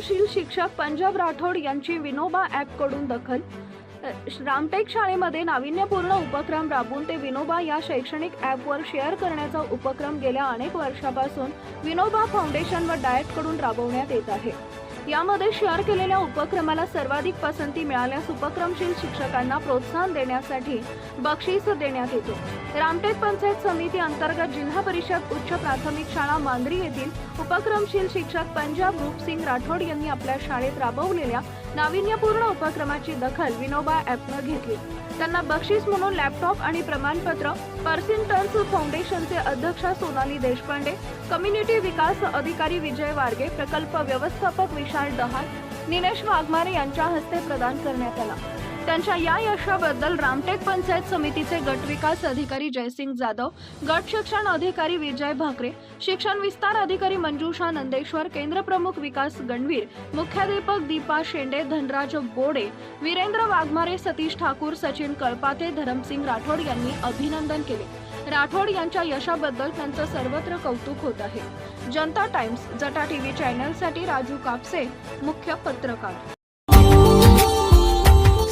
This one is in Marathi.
शिक्षक पंजाब राठोड यांची विनोबा ॲपकडून दखल. रामटेक शाळेमध्ये नाविन्यपूर्ण उपक्रम राबवून ते विनोबा या शैक्षणिक ॲपवर शेअर करण्याचा उपक्रम गेल्या अनेक वर्षापासून विनोबा फाउंडेशन व डाएटकडून राबवण्यात येत आहे. यामध्ये शेअर केलेल्या उपक्रमाला सर्वाधिक पसंती मिळाल्यास उपक्रमशील शिक्षकांना प्रोत्साहन देण्यासाठी बक्षीस देण्यात येतो. रामटेक पंचायत समिती अंतर्गत जिल्हा परिषद उच्च प्राथमिक शाळा मांजरी येथील उपक्रमशील शिक्षक पंजाब रूपसिंग राठोड यांनी आपल्या शाळेत राबवलेल्या नाविन्यपूर्ण उपक्रमाची दखल विनोबा ॲपनं घेतली. त्यांना बक्षीस म्हणून लॅपटॉप आणि प्रमाणपत्र पर्सिंटन्स फाउंडेशनचे अध्यक्ष सोनाली देशपांडे कम्युनिटी विकास अधिकारी विजय वारगे प्रकल्प व्यवस्थापक विशाल डहाळ निलेश वाघमारे यांच्या हस्ते प्रदान करण्यात आला. त्यांच्या या यशाबद्दल रामटेक पंचायत समितीचे गट विकास अधिकारी जयसिंग जाधव गट शिक्षण अधिकारी विजय भाकरे शिक्षण विस्तार अधिकारी मंजुषा नंदेश्वर केंद्र प्रमुख विकास गणवीर मुख्याध्यापक दीपा शेंडे धनराज बोडे वीरेंद्र वाघमारे सतीश ठाकूर सचिन कळपाते धरमसिंग राठोड यांनी अभिनंदन केले. राठोड यांच्या यशाबद्दल त्यांचं सर्वत्र कौतुक होत आहे. जनता टाइम्स जटा टीव्ही चॅनलसाठी राजू कापसे मुख्य पत्रकार.